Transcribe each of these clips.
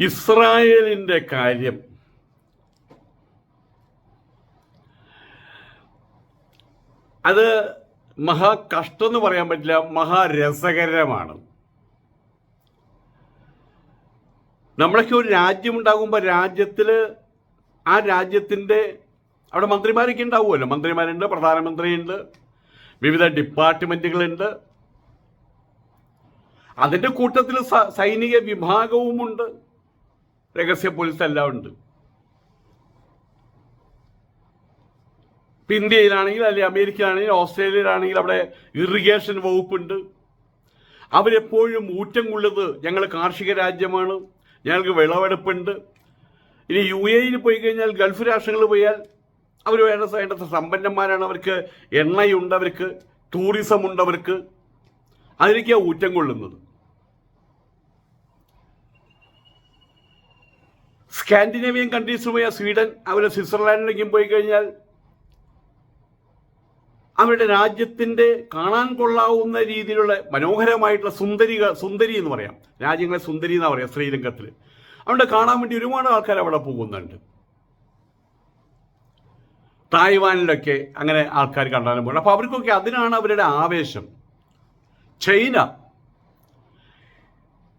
ഇസ്രായേലിന്റെ കാര്യം. അത് മഹാ കഷ്ടം എന്ന് പറയാൻ പറ്റില്ല മഹാരസകരമാണ്. നമ്മളൊക്കെ ഒരു രാജ്യം ഉണ്ടാകുമ്പോൾ രാജ്യത്തിൽ ആ രാജ്യത്തിന്റെ അവിടെ മന്ത്രിമാരൊക്കെ ഉണ്ടാവുമല്ലോ. മന്ത്രിമാരുണ്ട് പ്രധാനമന്ത്രിയുണ്ട് വിവിധ ഡിപ്പാർട്ട്മെന്റുകളുണ്ട് അതിന്റെ കൂട്ടത്തിൽ സൈനിക വിഭാഗവുമുണ്ട്. രഹസ്യ പോലീസ് എല്ലാം ഉണ്ട്. ഇപ്പം ഇന്ത്യയിലാണെങ്കിൽ അല്ലെങ്കിൽ അമേരിക്കയിലാണെങ്കിൽ ഓസ്ട്രേലിയയിലാണെങ്കിൽ അവിടെ ഇറിഗേഷൻ വകുപ്പുണ്ട്. അവരെപ്പോഴും ഊറ്റം കൊള്ളത് ഞങ്ങൾ കാർഷിക രാജ്യമാണ്. ഞങ്ങൾക്ക് വിളവെടുപ്പുണ്ട്. ഇനി യു എയിൽ പോയി കഴിഞ്ഞാൽ ഗൾഫ് രാഷ്ട്രങ്ങളിൽ പോയാൽ അവർ വേണ്ട വേണ്ടത്ര സമ്പന്നന്മാരാണ് അവർക്ക് എണ്ണയുണ്ട് അവർക്ക് ടൂറിസം ഉണ്ട് അവർക്ക്. അതിലേക്കാണ് ഊറ്റം കൊള്ളുന്നത്? സ്കാൻഡിനേവിയൻ കൺട്രീസ് പോയ സ്വീഡൻ അവരെ സ്വിറ്റ്സർലാൻഡിലേക്കും പോയി കഴിഞ്ഞാൽ അവരുടെ രാജ്യത്തിന്റെ കാണാൻ കൊള്ളാവുന്ന രീതിയിലുള്ള മനോഹരമായിട്ടുള്ള സുന്ദരി സുന്ദരി എന്ന് പറയാം. രാജ്യങ്ങളെ സുന്ദരി എന്ന് പറയാം ശ്രീരംഗത്തിൽ അവിടെ കാണാൻ വേണ്ടി ഒരുപാട് ആൾക്കാർ അവിടെ പോകുന്നുണ്ട്. തായ്വാനിലൊക്കെ അങ്ങനെ ആൾക്കാർ കണ്ടാലും പോകുന്നത് അപ്പോൾ അവർക്കൊക്കെ അതിനാണ് അവരുടെ ആവേശം. ചൈന.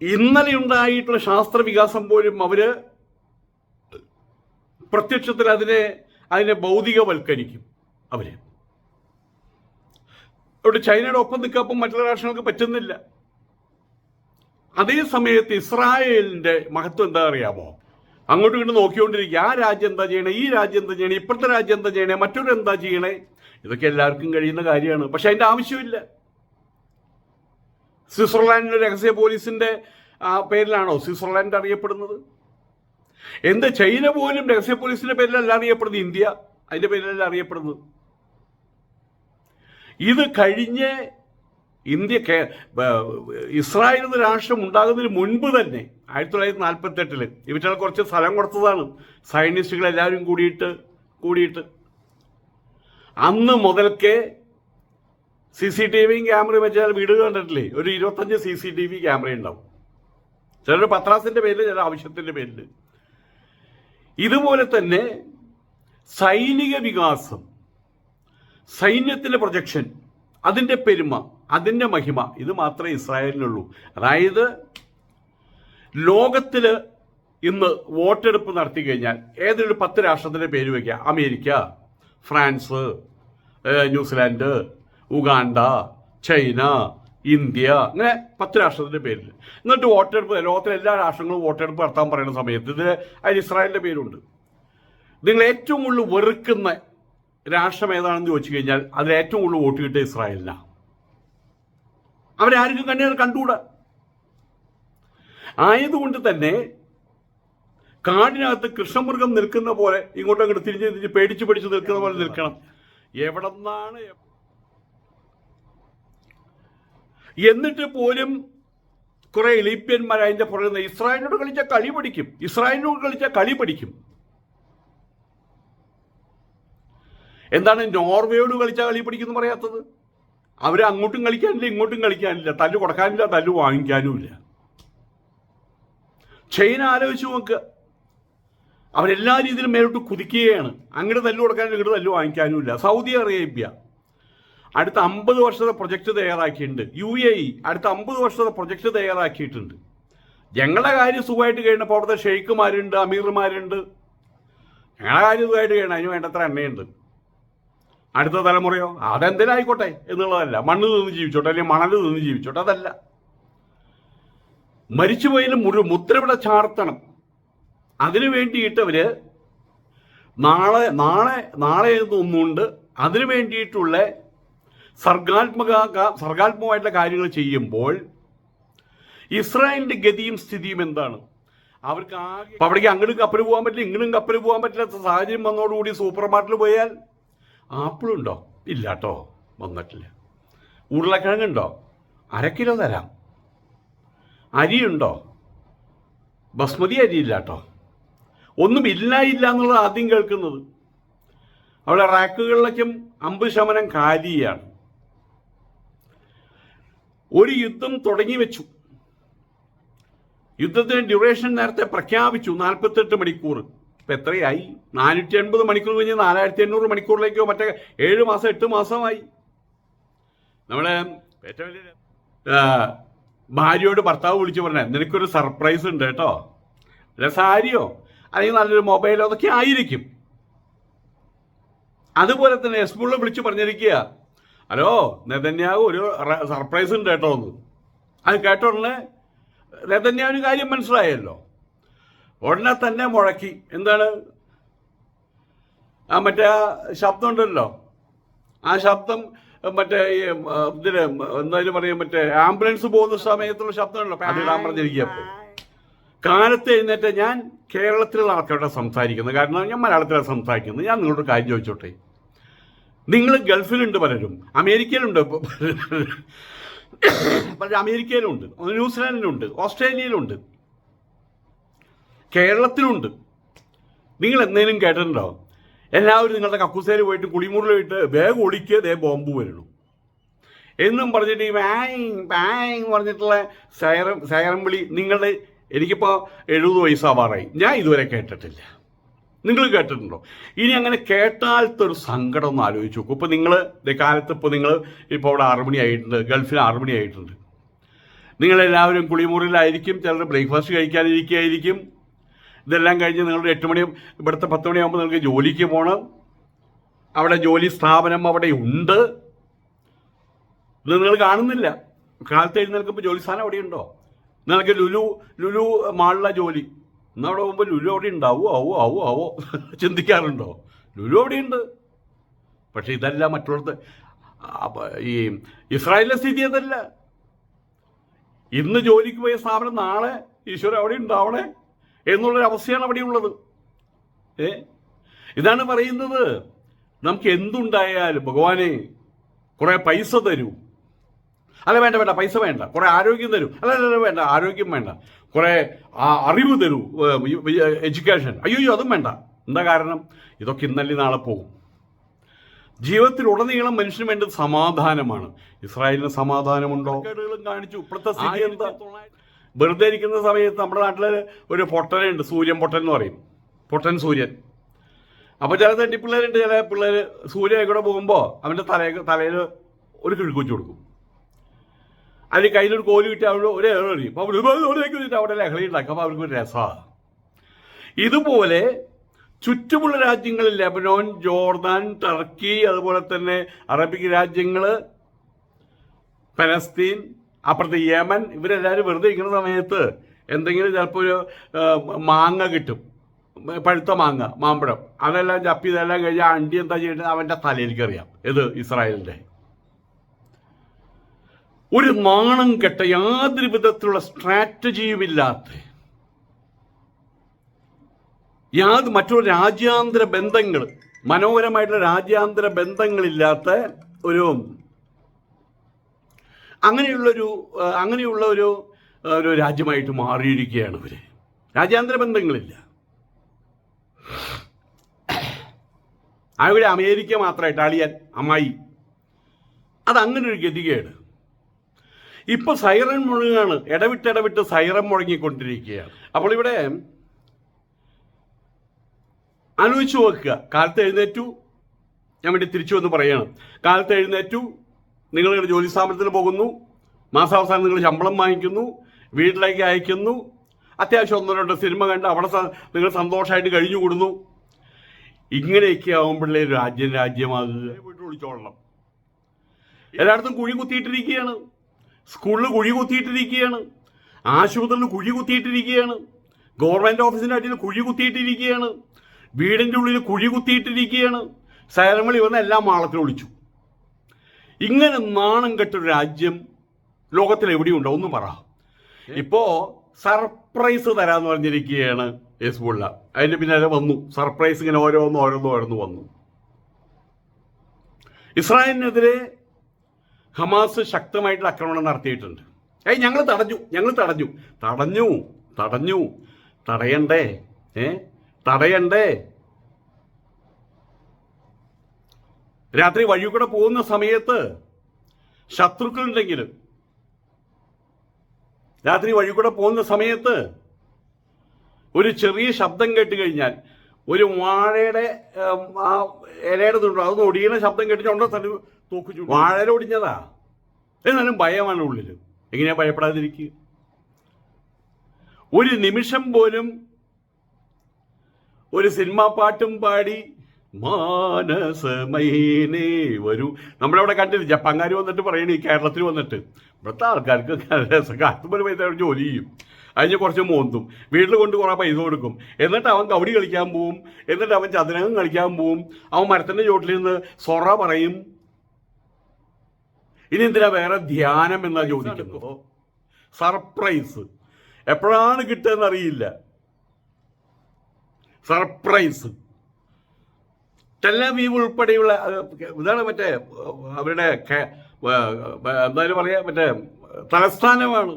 ഇന്നലെ ഉണ്ടായിട്ടുള്ള ശാസ്ത്ര വികാസം പോലും അവർ പ്രത്യക്ഷത്തിൽ അതിനെ അതിനെ ഭൗതികവൽക്കരിക്കും അവർ. അവിടെ ചൈനയുടെ ഒപ്പം നിൽക്കപ്പം മറ്റുള്ള രാഷ്ട്രങ്ങൾക്ക് പറ്റുന്നില്ല. അതേ സമയത്ത് ഇസ്രായേലിന്റെ മഹത്വം എന്താ അറിയാമോ? അങ്ങോട്ടും ഇങ്ങോട്ട് നോക്കിക്കൊണ്ടിരിക്കുക. ആ രാജ്യം എന്താ ചെയ്യണേ? ഈ രാജ്യം എന്താ ചെയ്യണേ? ഇപ്പോഴത്തെ രാജ്യം എന്താ ചെയ്യണേ? മറ്റൊരു എന്താ ചെയ്യണേ? ഇതൊക്കെ എല്ലാവർക്കും കഴിയുന്ന കാര്യമാണ്. പക്ഷെ അതിന്റെ ആവശ്യമില്ല. സ്വിറ്റ്സർലാൻഡിലെ രഹസ്യ പോലീസിന്റെ പേരിലാണോ സ്വിറ്റ്സർലാൻഡ് അറിയപ്പെടുന്നത്? എന്ത് ചൈന പോലും രഹസ്യ പോലീസിന്റെ പേരിലല്ല അറിയപ്പെടുന്നത്? ഇന്ത്യ അതിന്റെ പേരിലല്ല അറിയപ്പെടുന്നത്. ഇത് കഴിഞ്ഞ് ഇന്ത്യ ഇസ്രായേൽ എന്ന രാഷ്ട്രം ഉണ്ടാകുന്നതിന് മുൻപ് തന്നെ ആയിരത്തി തൊള്ളായിരത്തി നാൽപ്പത്തി എട്ടിൽ ഇവറ്റാൾ കുറച്ച് സ്ഥലം കൊടുത്തതാണ്. സയന്റിസ്റ്റുകൾ എല്ലാവരും കൂടിയിട്ട് കൂടിയിട്ട്. അന്ന് മുതൽക്കേ സി സി ടി വിയും ക്യാമറയും വെച്ചാൽ വീട് കണ്ടിട്ടില്ലേ? ഒരു ഇരുപത്തഞ്ച് C C T V camera ഉണ്ടാവും. ചിലർ പത്രാസിന്റെ പേരിൽ ചില ആവശ്യത്തിന്റെ പേരിൽ ഇതുപോലെ തന്നെ സൈനിക വികാസം സൈന്യത്തിന്റെ പ്രൊജക്ഷൻ അതിന്റെ പെരുമ അതിന്റെ മഹിമ ഇത് മാത്രമേ ഇസ്രായേലിനുള്ളൂ. അതായത് ലോകത്തിൽ ഇന്ന് വോട്ടെടുപ്പ് നടത്തി കഴിഞ്ഞാൽ ഏതൊരു പത്ത് രാഷ്ട്രത്തിന്റെ പേര് വയ്ക്കുക America France New Zealand Uganda China India അങ്ങനെ പത്ത് രാഷ്ട്രത്തിന്റെ പേരിൽ എന്നിട്ട് വോട്ടെടുപ്പ് ലോകത്തിലെ എല്ലാ രാഷ്ട്രങ്ങളും വോട്ടെടുപ്പ് നടത്താൻ പറയുന്ന സമയത്ത് ഇതിൽ അതിൽ ഇസ്രായേലിന്റെ പേരുണ്ട്. നിങ്ങൾ ഏറ്റവും കൂടുതൽ വെറുക്കുന്ന രാഷ്ട്രം ഏതാണെന്ന് ചോദിച്ചു കഴിഞ്ഞാൽ അതിൽ ഏറ്റവും കൂടുതൽ വോട്ട് കിട്ടിയ ഇസ്രായേലിനാണ് അവരാർക്കും കണ്ണീർ കണ്ടുകൂടാ. ആയതുകൊണ്ട് തന്നെ കാടിനകത്ത് കൃഷ്ണമൃഗം നിൽക്കുന്ന പോലെ ഇങ്ങോട്ടും അങ്ങോട്ട് തിരിഞ്ഞ് തിരിഞ്ഞ് പേടിച്ച് പേടിച്ച് നിൽക്കുന്ന പോലെ നിൽക്കണം. എവിടെന്നാണ് എന്നിട്ട് പോലും കുറെ എലിപ്യന്മാർ അതിന്റെ പുറകുന്ന ഇസ്രായേലിനോട് കളിച്ച കളി പഠിക്കും. ഇസ്രായേലിനോട് കളിച്ച കളി പഠിക്കും. എന്താണ് നോർവേയോട് കളിച്ച കളി പഠിക്കുന്നു പറയാത്തത്? അവർ അങ്ങോട്ടും കളിക്കാനില്ല ഇങ്ങോട്ടും കളിക്കാനില്ല. തല്ല് കൊടുക്കാനില്ല തല്ല് വാങ്ങിക്കാനുമില്ല. ചൈന ആലോചിച്ച് നോക്കുക അവരെല്ലാ രീതിയിലും മേലോട്ട് കുതിക്കുകയാണ്. അങ്ങോട്ട് തല്ല് കൊടുക്കാനും ഇങ്ങോട്ട് തല്ല് വാങ്ങിക്കാനുമില്ല. Saudi Arabia. അടുത്ത അമ്പത് വർഷത്തെ പ്രൊജക്റ്റ് തയ്യാറാക്കിയിട്ടുണ്ട്. U A E. അടുത്ത അമ്പത് വർഷത്തെ പ്രൊജക്റ്റ് തയ്യാറാക്കിയിട്ടുണ്ട്. ഞങ്ങളുടെ കാര്യം സുഖമായിട്ട് കഴിഞ്ഞപ്പോൾ അവിടുത്തെ ഷെയ്ഖുമാരുണ്ട് അമീർമാരുണ്ട് ഞങ്ങളുടെ കാര്യം സുഖമായിട്ട് കഴിയണം അതിന് വേണ്ടത്ര എണ്ണയുണ്ട്. അടുത്ത തലമുറയോ അതെന്തിനായിക്കോട്ടെ എന്നുള്ളതല്ല. മണ്ണ് നിന്ന് ജീവിച്ചോട്ടെ അല്ലെങ്കിൽ മണൽ നിന്ന് ജീവിച്ചോട്ടെ അതല്ല. മരിച്ചുപോയാലും മുഴുവൻ മുദ്രവിടെ ചാർത്തണം. അതിനു വേണ്ടിയിട്ട് നാളെ നാളെ നാളെ എന്നൊന്നുണ്ട് അതിനു വേണ്ടിയിട്ടുള്ള സർഗാത്മക സർഗാത്മകമായിട്ടുള്ള കാര്യങ്ങൾ ചെയ്യുമ്പോൾ ഇസ്രായേലിന്റെ ഗതിയും സ്ഥിതിയും എന്താണ്? അവർക്ക് ആകെ അവിടേക്ക് അങ്ങോട്ടും കപ്പൽ പോകാൻ പറ്റില്ല ഇങ്ങോട്ടും കപ്പൽ പോകാൻ പറ്റില്ലാത്ത സാഹചര്യം വന്നതോടുകൂടി സൂപ്പർ മാർക്കറ്റിൽ പോയാൽ ആപ്പിളുണ്ടോ ഇല്ല കേട്ടോ വന്നിട്ടില്ല. ഉരുളക്കിഴങ്ങുണ്ടോ അര കിലോ തരാം. അരിയുണ്ടോ ബസ്മതി അരിയില്ല കേട്ടോ ഒന്നും ഇല്ല ഇല്ല എന്നുള്ളത് ആദ്യം കേൾക്കുന്നത്. അവിടെ റാക്കുകളിലേക്കും അമ്പത് ശതമാനം കാലിയാണ്. ഒരു യുദ്ധം തുടങ്ങി വെച്ചു. യുദ്ധത്തിന് ഡ്യൂറേഷൻ നേരത്തെ പ്രഖ്യാപിച്ചു നാൽപ്പത്തെട്ട് മണിക്കൂർ. ഇപ്പം എത്രയായി? നാനൂറ്റി എൺപത് മണിക്കൂർ കഴിഞ്ഞ് നാലായിരത്തി എണ്ണൂറ് മണിക്കൂറിലേക്കോ മറ്റേ ഏഴ് മാസം എട്ട് മാസമായി. നമ്മളെ ഏറ്റവും വലിയ ഭാര്യയോട് ഭർത്താവ് വിളിച്ചു പറഞ്ഞേ നിനക്കൊരു സർപ്രൈസ് ഉണ്ട് കേട്ടോ. അല്ല സാരിയോ? അല്ലെങ്കിൽ നല്ലൊരു മൊബൈലോ അതൊക്കെ ആയിരിക്കും. അതുപോലെ തന്നെ എസ്ബുള്ള വിളിച്ചു പറഞ്ഞിരിക്കുക ഹലോ നെതന്യാവ് ഒരു സർപ്രൈസ് ഉണ്ട് കേട്ടോ എന്ന്. അത് കേട്ട ഉടനെ നെതന്യാവിന് കാര്യം മനസ്സിലായല്ലോ. ഉടനെ തന്നെ മുഴക്കി. എന്താണ്? ആ മറ്റേ ആ ശബ്ദം ഉണ്ടല്ലോ. ആ ശബ്ദം മറ്റേ ഈ, ഇതിന് എന്തായാലും പറയും മറ്റേ ആംബുലൻസ് പോകുന്ന സമയത്തുള്ള ശബ്ദമുണ്ടല്ലോ. അതിടാൻ പറഞ്ഞിരിക്കുക കാലത്ത് എഴുന്നേറ്റ് ഞാൻ കേരളത്തിലുള്ള ആൾക്കാരോട് സംസാരിക്കുന്നത്. കാരണം ഞാൻ മലയാളത്തിലാണ് സംസാരിക്കുന്നത്. ഞാൻ നിങ്ങളോട് കാര്യം ചോദിച്ചോട്ടെ? നിങ്ങൾ ഗൾഫിലുണ്ട് പലരും. അമേരിക്കയിലുണ്ട് പലരും അമേരിക്കയിലുണ്ട്. ന്യൂസിലാൻഡിലുണ്ട്. ഓസ്ട്രേലിയയിലുണ്ട്. കേരളത്തിലുണ്ട്. നിങ്ങൾ എന്തെങ്കിലും കേട്ടിട്ടുണ്ടോ? എല്ലാവരും നിങ്ങളുടെ കക്കൂസേൽ പോയിട്ട് കുളിമുറിൽ പോയിട്ട് വേഗം ഒളിക്കുക ദേ ബോംബ് വരണം എന്നും പറഞ്ഞിട്ട് ഈ വാങ് വാങ് പറഞ്ഞിട്ടുള്ള സൈറം സൈറം വിളി നിങ്ങളുടെ എനിക്കിപ്പോൾ എഴുപത് വയസ്സാവാറായി. ഞാൻ ഇതുവരെ കേട്ടിട്ടില്ല. നിങ്ങൾ കേട്ടിട്ടുണ്ടോ? ഇനി അങ്ങനെ കേട്ടാലത്തെ ഒരു സങ്കടം ഒന്ന് ആലോചിച്ച് നോക്കും. ഇപ്പോൾ നിങ്ങൾ കാലത്ത് ഇപ്പോൾ നിങ്ങൾ ഇപ്പോൾ അവിടെ ആറുമണി ആയിട്ടുണ്ട് ഗൾഫിൽ ആറുമണി ആയിട്ടുണ്ട്. നിങ്ങളെല്ലാവരും കുളിമുറിയിലായിരിക്കും ചിലർ ബ്രേക്ക്ഫാസ്റ്റ് കഴിക്കാനിരിക്കുകയായിരിക്കും ഇതെല്ലാം കഴിഞ്ഞ് നിങ്ങളുടെ എട്ട് മണി ഇവിടുത്തെ പത്ത് മണിയാകുമ്പോൾ നിങ്ങൾക്ക് ജോലിക്ക് പോകണം അവിടെ ജോലി സ്ഥാപനം അവിടെ ഉണ്ട്. ഇത് നിങ്ങൾ കാണുന്നില്ല. കാലത്ത് എഴുന്നേൽക്കുമ്പോൾ ജോലി സ്ഥാനം അവിടെ ഉണ്ടോ നിങ്ങൾക്ക് ലുലു ലുലു മാളിലെ ജോലി. എന്നാൽ അവിടെ പോകുമ്പോൾ ലുലു അവിടെ ഉണ്ടാവോ? ആവോ? ആവോ? ആവോ? ചിന്തിക്കാറുണ്ടോ? ലുലു അവിടെ ഉണ്ട് പക്ഷെ ഇതല്ല മറ്റുള്ളത് ഈ ഇസ്രായേലിലെ സ്ഥിതി അതല്ല. ഇന്ന് ജോലിക്ക് പോയ സ്ഥാപനം നാളെ ഈശ്വരൻ അവിടെ ഉണ്ടാവണേ എന്നുള്ളൊരു അവസ്ഥയാണ് അവിടെ ഉള്ളത്. ഏ? ഇതാണ് പറയുന്നത്. നമുക്ക് എന്തുണ്ടായാലും ഭഗവാനെ കുറേ പൈസ തരൂ. അല്ല വേണ്ട വേണ്ട പൈസ വേണ്ട. കുറേ ആരോഗ്യം തരൂ. അല്ല വേണ്ട ആരോഗ്യം വേണ്ട. കുറേ അറിവ് തരൂ എഡ്യൂക്കേഷൻ. അയ്യോ അതും വേണ്ട. എന്താ കാരണം? ഇതൊക്കെ ഇന്നലെ നാളെ പോകും. ജീവിതത്തിലുടനീളം മനുഷ്യന് വേണ്ടത് സമാധാനമാണ്. ഇസ്രായേലിന് സമാധാനമുണ്ടോ? കാണിച്ചു. ഇപ്പോഴത്തെ സ്ഥിതി എന്താ? വെറുതെ ഇരിക്കുന്ന സമയത്ത് നമ്മുടെ നാട്ടിൽ ഒരു പൊട്ടനുണ്ട് സൂര്യൻ പൊട്ടൻ എന്ന് പറയും. പൊട്ടൻ സൂര്യൻ. അപ്പോൾ ചില തട്ടിപ്പിള്ളേരുണ്ട് ചില പിള്ളേർ സൂര്യൻ കൂടെ പോകുമ്പോൾ അവന്റെ തലയിൽ തലയിൽ ഒരു കിഴുക്കുവച്ച് കൊടുക്കും. അതിൽ കയ്യിലൊരു കോൽ കിട്ടി അവിടെ ഒരു ഏറി അപ്പോൾ അവിടെ അവിടെ ലഹളി ഉണ്ടാക്കും അപ്പോൾ അവർക്ക് ഒരു രസമാണ് ഇതുപോലെ ചുറ്റുമുള്ള രാജ്യങ്ങളിൽ ലെബനോൻ ജോർദാൻ ടർക്കി അതുപോലെ തന്നെ അറബിക് രാജ്യങ്ങൾ പലസ്തീൻ അപ്പുറത്തെ യമൻ ഇവരെല്ലാവരും വെറുതെ ഇരിക്കുന്ന സമയത്ത് എന്തെങ്കിലും ചിലപ്പോൾ ഒരു മാങ്ങ കിട്ടും. പഴുത്ത മാങ്ങ മാമ്പഴം. അതെല്ലാം ചപ്പി ഇതെല്ലാം കഴിഞ്ഞാൽ അണ്ടി എന്താ ചെയ്യേണ്ടത്? അവന്റെ തലയിലേക്ക് അറിയാം ഇത് ഇസ്രായേലിന്റെ. ഒരു നാണം കെട്ട യാതൊരു വിധത്തിലുള്ള സ്ട്രാറ്റജിയുമില്ലാത്ത യാത് മറ്റുള്ള രാജ്യാന്തര ബന്ധങ്ങൾ മനോഹരമായിട്ടുള്ള രാജ്യാന്തര ബന്ധങ്ങളില്ലാത്ത ഒരു അങ്ങനെയുള്ളൊരു അങ്ങനെയുള്ള ഒരു ഒരു രാജ്യമായിട്ട് മാറിയിരിക്കുകയാണ് ഇവർ. രാജ്യാന്തര ബന്ധങ്ങളില്ല. അവിടെ അമേരിക്ക മാത്രമായിട്ട് അളിയൻ അമ്മായി. അത് അങ്ങനെ ഒരു ഗതികേട്. ഇപ്പൊ സൈറൻ മുഴുകാണ്. ഇടവിട്ട് ഇടവിട്ട് സൈറൻ മുഴങ്ങിക്കൊണ്ടിരിക്കുകയാണ്. അപ്പോൾ ഇവിടെ ആലോചിച്ചു നോക്കുക. കാലത്ത് എഴുന്നേറ്റു. ഞാൻ വേണ്ടി തിരിച്ചു വന്ന് പറയണം. കാലത്ത് എഴുന്നേറ്റു. നിങ്ങളുടെ ജോലി സ്ഥാപനത്തിൽ പോകുന്നു. മാസാവസാനം നിങ്ങൾ ശമ്പളം വാങ്ങിക്കുന്നു. വീട്ടിലേക്ക് അയക്കുന്നു. അത്യാവശ്യം ഒന്നോ രണ്ടോ സിനിമ കണ്ട് അവിടെ നിങ്ങൾ സന്തോഷമായിട്ട് കഴിഞ്ഞു കൂടുന്നു ഇങ്ങനെയൊക്കെ ആകുമ്പോഴേ രാജ്യം രാജ്യമാകുക വീട്ടിൽ വിളിച്ചോളണം. എല്ലായിടത്തും കുഴി കുത്തിയിട്ടിരിക്കുകയാണ്. സ്കൂളിൽ കുഴി കുത്തിയിട്ടിരിക്കുകയാണ്. ആശുപത്രിയിൽ കുഴി കുത്തിയിട്ടിരിക്കുകയാണ്. ഗവൺമെന്റ് ഓഫീസിന്റെ അടിയിൽ കുഴി കുത്തിയിട്ടിരിക്കുകയാണ്. വീടിന്റെ ഉള്ളിൽ കുഴി കുത്തിയിട്ടിരിക്കുകയാണ്. സൈറമളി വന്ന് എല്ലാ മാളത്തിൽ ഒളിച്ചു. ഇങ്ങനെ നാണം കെട്ടൊരു രാജ്യം ലോകത്തിൽ എവിടെയുണ്ടോ? ഒന്ന് പറ. ഇപ്പോ സർപ്രൈസ് തരാന്ന് പറഞ്ഞിരിക്കുകയാണ് യെസ്ബുള്ള അതിന്റെ പിന്നാലെ വന്നു. സർപ്രൈസ് ഇങ്ങനെ ഓരോന്ന് ഓരോന്ന് ഓരോന്ന് വന്നു. ഇസ്രായേലിനെതിരെ ഹമാസ് ശക്തമായിട്ടുള്ള ആക്രമണം നടത്തിയിട്ടുണ്ട്. ഏയ് ഞങ്ങൾ തടഞ്ഞു ഞങ്ങൾ തടഞ്ഞു. തടഞ്ഞു തടഞ്ഞു. തടയണ്ടേ? ഏ? തടയണ്ടേ? രാത്രി വഴി കൂടെ പോകുന്ന സമയത്ത് ശത്രുക്കളുണ്ടെങ്കിൽ രാത്രി വഴി കൂടെ പോകുന്ന സമയത്ത് ഒരു ചെറിയ ശബ്ദം കേട്ട് കഴിഞ്ഞാൽ ഒരു വാഴയുടെ ആ ഇലയുടെ തുണ്ടോ അതൊന്ന് ഒടിയുന്ന ശബ്ദം കേട്ടിട്ട് ഉണ്ടോ തൂക്കിച്ചു വാഴയില ഒടിഞ്ഞതാ. എന്നാലും ഭയമാണ് ഉള്ളിൽ എങ്ങനെയാ ഭയപ്പെടാതിരിക്കുക? ഒരു നിമിഷം പോലും ഒരു സിനിമാ പാട്ടും പാടി മാനസമൈനേ വരൂ. നമ്മളവിടെ കണ്ടില്ല ജപ്പാൻകാർ വന്നിട്ട് പറയണേ കേരളത്തിൽ വന്നിട്ട്. ഇവിടുത്തെ ആൾക്കാർക്ക് കാത്തുമ്പോൾ പൈസ ജോലി ചെയ്യും. അതിന് കുറച്ച് മോന്തും. വീട്ടിൽ കൊണ്ട് കുറേ പൈസ കൊടുക്കും. എന്നിട്ട് അവൻ കവടി കളിക്കാൻ പോവും. എന്നിട്ട് അവൻ ചതുരംഗം കളിക്കാൻ പോവും. അവൻ മരത്തിന്റെ ചോട്ടിൽ നിന്ന് സൊറ പറയും. ഇനി എന്തിനാ വേറെ ധ്യാനം എന്നാ ചോദിക്കുന്നു സർപ്രൈസ്. എപ്പോഴാണ് കിട്ടുക അറിയില്ല സർപ്രൈസ്. ടെലവീവ് ഉൾപ്പെടെയുള്ള ഇതാണ് മറ്റേ അവരുടെ എന്തായാലും പറയാ മറ്റേ തലസ്ഥാനമാണ്.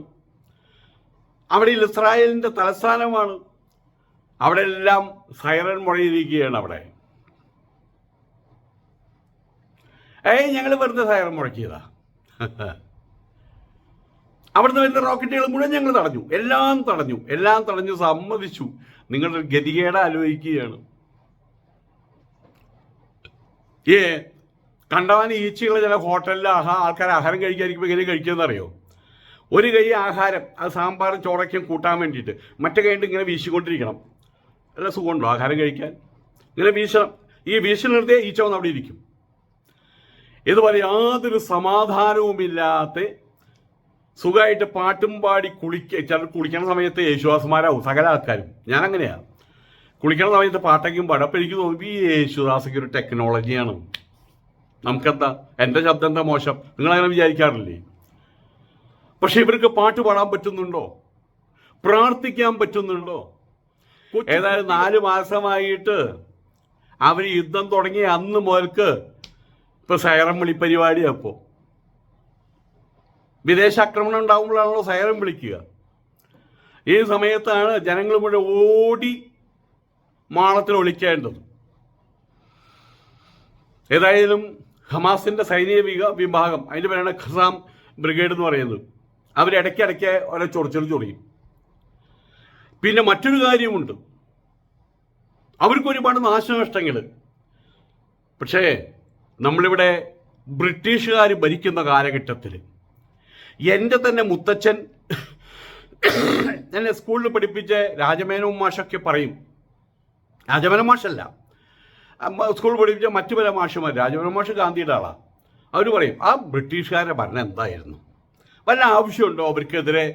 അവിടെ ഇസ്രായേലിന്റെ തലസ്ഥാനമാണ്. അവിടെ എല്ലാം സൈറൻ മുഴയിരിക്കുകയാണ് അവിടെ. ഏയ് ഞങ്ങൾ വെറുതെ സൈറൻ മുഴക്കിയതാ. അവിടുന്ന് വരുന്ന റോക്കറ്റുകൾ മുഴുവൻ ഞങ്ങൾ തടഞ്ഞു. എല്ലാം തടഞ്ഞു. എല്ലാം തടഞ്ഞു സമ്മതിച്ചു. നിങ്ങളുടെ ഗതികേട ആലോചിക്കുകയാണ്. ഏ കണ്ടവാൻ ഈച്ചകൾ ചില ഹോട്ടലിൽ ആഹാ ആൾക്കാർ ആഹാരം കഴിക്കാതിരിക്കുമ്പോൾ എങ്ങനെ കഴിക്കുമെന്ന് അറിയോ ഒരു കൈ ആഹാരം അത് സാമ്പാറും ചോറയ്ക്കും കൂട്ടാൻ വേണ്ടിയിട്ട്. മറ്റേ കൈയിട്ട് ഇങ്ങനെ വീശിക്കൊണ്ടിരിക്കണം. നല്ല സുഖമുണ്ടോ ആഹാരം കഴിക്കാൻ? ഇങ്ങനെ വീശണം. ഈ വീശി നിർത്തിയ ഈച്ച വന്ന് അവിടെ ഇരിക്കും. ഇതുപോലെ യാതൊരു സമാധാനവുമില്ലാത്ത സുഖമായിട്ട് പാട്ടും പാടി കുളിക്ക ചിലർ കുളിക്കണ സമയത്ത് യേശുദാസുമാരാവും സകല ആൾക്കാരും. ഞാൻ അങ്ങനെയാ കുളിക്കണ സമയത്ത് പാട്ടൊക്കെയും പാടും. അപ്പോൾ എനിക്ക് തോന്നി ഈ യേശുദാസൊക്കെ ഒരു ടെക്നോളജിയാണ്. നമുക്കെന്താ? എന്റെ ശബ്ദം എന്താ മോശം? നിങ്ങളങ്ങനെ വിചാരിക്കാറില്ലേ? പക്ഷെ ഇവർക്ക് പാട്ട് പാടാൻ പറ്റുന്നുണ്ടോ? പ്രാർത്ഥിക്കാൻ പറ്റുന്നുണ്ടോ? ഏതായാലും നാല് മാസമായിട്ട് അവർ യുദ്ധം തുടങ്ങി അന്ന് മുതൽക്ക് ഇപ്പൊ സൈറം വിളി പരിപാടിയാ ഇപ്പോ. വിദേശ ഉണ്ടാകുമ്പോഴാണല്ലോ സൈറം വിളിക്കുക. ഈ സമയത്താണ് ജനങ്ങൾ മുഴുവൻ ഓടി മാളത്തിൽ ഒളിക്കേണ്ടത്. ഏതായാലും ഹമാസിന്റെ സൈനിക വിഭാഗം അതിന്റെ പേരാണ് ഖസാം ബ്രിഗേഡ് എന്ന് പറയുന്നത്. അവരിടയ്ക്കിടയ്ക്ക് ഓരോ ചൊറിച്ചൽ ചൊറിയും. പിന്നെ മറ്റൊരു കാര്യമുണ്ട്. അവർക്ക് ഒരുപാട് നാശനഷ്ടങ്ങൾ പക്ഷേ നമ്മളിവിടെ ബ്രിട്ടീഷുകാർ ഭരിക്കുന്ന കാലഘട്ടത്തിൽ എന്റെ തന്നെ മുത്തച്ഛൻ എന്നെ സ്കൂളിൽ പഠിപ്പിച്ച രാജമേനോ മാഷൊക്കെ പറയും. രാജമേനോ മാഷല്ല. സ്കൂളിൽ പഠിപ്പിച്ച മറ്റു പല മാഷുമാർ രാജമേനോ മാഷ് ഗാന്ധിയുടെ ആളാണ് അവർ പറയും ആ ബ്രിട്ടീഷുകാരുടെ ഭരണം എന്തായിരുന്നു? വല്ല ആവശ്യമുണ്ടോ? അവർക്കെതിരെ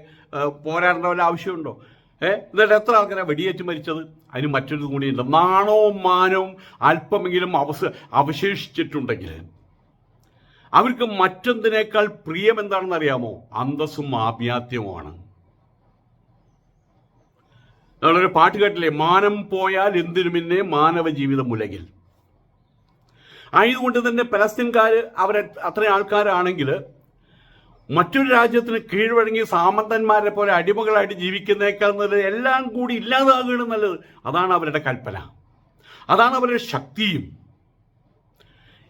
പോരാടേണ്ട വല്ല ആവശ്യമുണ്ടോ? ഏ? എന്നിട്ട് എത്ര ആൾക്കാരാണ് വെടിയേറ്റ് മരിച്ചത്? അതിന് മറ്റൊരു കൂടിയുണ്ട് നാണവും മാനവും അല്പമെങ്കിലും അവസ അവശേഷിച്ചിട്ടുണ്ടെങ്കിൽ അവർക്ക് മറ്റൊന്നിനേക്കാൾ പ്രിയം എന്താണെന്ന് അറിയാമോ അന്തസ്സും ആഭ്യാത്യവുമാണ് നമ്മളൊരു പാട്ട് കേട്ടില്ലേ? മാനം പോയാൽ എന്തിനു പിന്നെ മാനവ ജീവിതം ഉലകിൽ. ആയതുകൊണ്ട് തന്നെ പലസ്തീൻകാർ അവരെ അത്രയും ആൾക്കാരാണെങ്കിൽ മറ്റൊരു രാജ്യത്തിന് കീഴ്വഴങ്ങി സാമന്തന്മാരെ പോലെ അടിമകളായിട്ട് ജീവിക്കുന്നേക്കാൾ നല്ലത് എല്ലാം കൂടി ഇല്ലാതാകുകയാണ് നല്ലത്. അതാണ് അവരുടെ കൽപ്പന. അതാണ് അവരുടെ ശക്തിയും.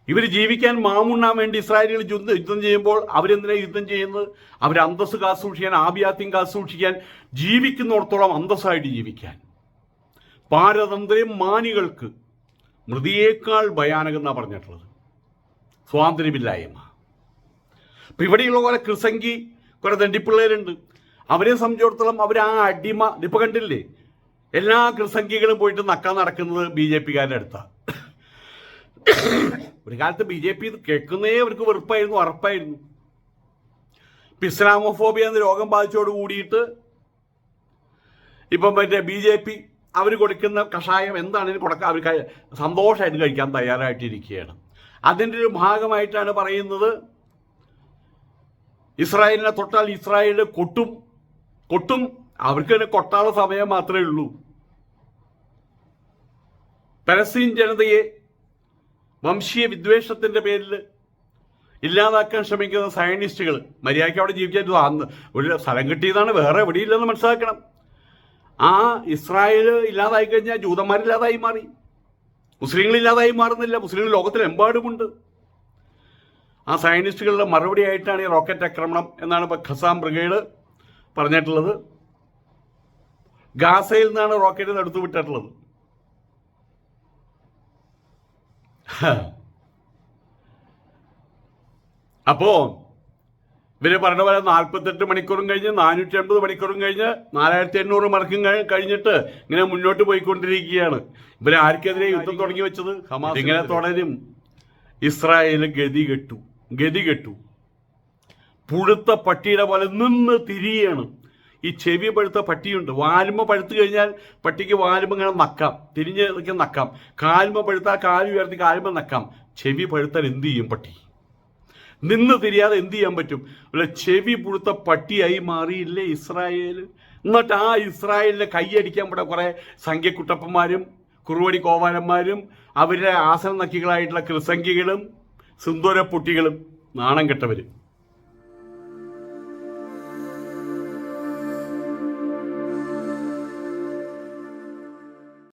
ഇവർ ജീവിക്കാൻ മാമുണ്ണാൻ വേണ്ടി ഇസ്രായേലികൾ യുദ്ധം ചെയ്യുമ്പോൾ അവരെന്തിനാ യുദ്ധം ചെയ്യുന്നത്? അവർ അന്തസ് കാസൂക്ഷിക്കാൻ ആഭ്യാത്യം കാസൂക്ഷിക്കാൻ ജീവിക്കുന്നിടത്തോളം അന്തസ്സായിട്ട് ജീവിക്കാൻ. പാരതന്ത്ര്യം മാനികൾക്ക് മൃതിയേക്കാൾ ഭയാനകം എന്നാണ് പറഞ്ഞിട്ടുള്ളത്. സ്വാതന്ത്ര്യമില്ലായ്മ. അപ്പം ഇവിടെയുള്ള കുറെ കൃസംഗി കുറെ തെണ്ടിപ്പിള്ളേരുണ്ട് അവരെ സംബന്ധിച്ചിടത്തോളം അവർ ആ അടിമ ഇപ്പം കണ്ടില്ലേ? എല്ലാ കൃസംഗികളും പോയിട്ട് നക്കാൻ നടക്കുന്നത് ബി ജെ പിക്കാരുടെ അടുത്താണ് ഒരു കാലത്ത് ബി ജെ പി കേൾക്കുന്നേ അവർക്ക് വെറുപ്പായിരുന്നു ഉറപ്പായിരുന്നു. ഇപ്പം ഇസ്ലാമോഫോബിയ എന്ന രോഗം ബാധിച്ചോട് കൂടിയിട്ട് ഇപ്പം മറ്റേ ബി ജെ പി അവർ കൊടുക്കുന്ന കഷായം എന്താണെങ്കിലും കൊടുക്കാൻ അവർ സന്തോഷമായിട്ട് കഴിക്കാൻ തയ്യാറായിട്ടിരിക്കുകയാണ്. അതിന്റെ ഒരു ഭാഗമായിട്ടാണ് പറയുന്നത് ഇസ്രായേലിനെ തൊട്ടാൽ ഇസ്രായേൽ കൊട്ടും കൊട്ടും. അവർക്ക് തന്നെ കൊട്ടാനുള്ള സമയം മാത്രമേ ഉള്ളൂ. പലസ്തീൻ ജനതയെ വംശീയ വിദ്വേഷത്തിന്റെ പേരിൽ ഇല്ലാതാക്കാൻ ശ്രമിക്കുന്ന സയനിസ്റ്റുകൾ മര്യാദയ്ക്ക് അവിടെ ജീവിക്കാൻ അന്ന് ഒരു സ്ഥലം കിട്ടിയതാണ് വേറെ എവിടെയില്ലെന്ന് മനസ്സിലാക്കണം. ആ ഇസ്രായേൽ ഇല്ലാതായി കഴിഞ്ഞാൽ ജൂതന്മാരില്ലാതായി മാറി. മുസ്ലിങ്ങൾ ഇല്ലാതായി മാറുന്നില്ല. മുസ്ലിങ്ങൾ ലോകത്തിലെമ്പാടുമുണ്ട്. ആ സയനിസ്റ്റുകളുടെ മറുപടി ആയിട്ടാണ് ഈ റോക്കറ്റ് ആക്രമണം എന്നാണ് ഇപ്പോൾ ഖസാം ബ്രിഗേഡ് പറഞ്ഞിട്ടുള്ളത്. ഗാസയിൽ നിന്നാണ് റോക്കറ്റ് നടത്തു വിട്ടിട്ടുള്ളത്. അപ്പോ ഇവർ പറഞ്ഞ പോലെ നാൽപ്പത്തെട്ട് മണിക്കൂറും കഴിഞ്ഞ് നാനൂറ്റി അൻപത് മണിക്കൂറും കഴിഞ്ഞ് നാലായിരത്തി എണ്ണൂറ് മണിക്കും കഴിഞ്ഞിട്ട് ഇങ്ങനെ മുന്നോട്ട് പോയിക്കൊണ്ടിരിക്കുകയാണ്. ഇവർ ആർക്കെതിരെ യുദ്ധം തുടങ്ങി വെച്ചത്? ഇങ്ങനെ തുടരും. ഇസ്രായേൽ ഗതി കെട്ടു. ഗതി കെട്ടു പുഴുത്ത പട്ടിയുടെ പോലെ നിന്ന് തിരിയാണ്. ഈ ചെവി പഴുത്ത പട്ടിയുണ്ട്. വാലുമ പഴുത്തു കഴിഞ്ഞാൽ പട്ടിക്ക് വാലുമ ഇങ്ങനെ നക്കാം. തിരിഞ്ഞ് നിൽക്കുന്ന നക്കാം. കാലുമ പഴുത്താൽ കാൽ ഉയർത്തി കാലുമ നക്കാം. ചെവി പഴുത്താൽ എന്ത് ചെയ്യും പട്ടി? നിന്ന് തിരിയാതെ എന്ത് ചെയ്യാൻ പറ്റും? അല്ല ചെവി പുഴുത്ത പട്ടിയായി മാറിയില്ലേ ഇസ്രായേൽ എന്നിട്ട് ആ ഇസ്രായേലിനെ കൈയടിക്കാൻ ഇവിടെ കുറെ സംഖ്യക്കുട്ടപ്പന്മാരും കുറുവടി കോവാലന്മാരും അവരുടെ ആസന നക്കികളായിട്ടുള്ള കൃസംഖികളും സുന്ദര പൊട്ടികളും നാണം കെട്ടവരും.